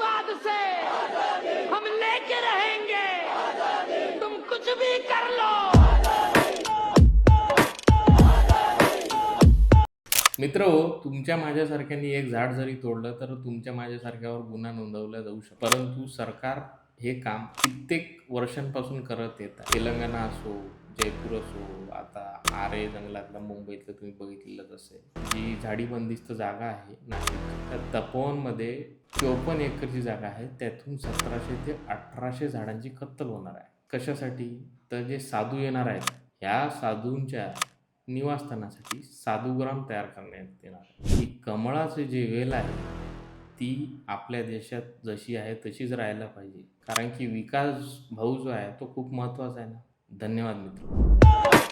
आतंकवाद से हम लेके रहेंगे। तुम कुछ भी कर लो। मित्र तुमच्या माझ्यासारख्यांनी एक झाड जरी तोडलं तर तुमच्या माझ्यासारख्यावर गुन्हा नोंदवला जाऊ शकतो. परंतु सरकार हे काम कित्येक वर्षांपासून करत येत तेलंगणा असो जयपूर असो आता आरे जंगलातला मुंबईतलं तुम्ही बघितलेलंच असेल जी झाडीबंदिस्त जागा आहे नाशिक तर तपोवनमध्ये चोपन्न एकरची जागा आहे त्यातून सतराशे ते अठराशे झाडांची कत्तल होणार आहे. कशासाठी? तर जे साधू येणार आहेत ह्या साधूंच्या निवासस्थानासाठी साधुग्राम तयार करण्यात येणार आहे. ही कमळाचे जे वेल आहे ती आपल्या देशात जशी आहे तशीच राहायला पाहिजे. कारण की विकास भाऊ जो आहे तो खूप महत्त्वाचा आहे ना. धन्यवाद मित्र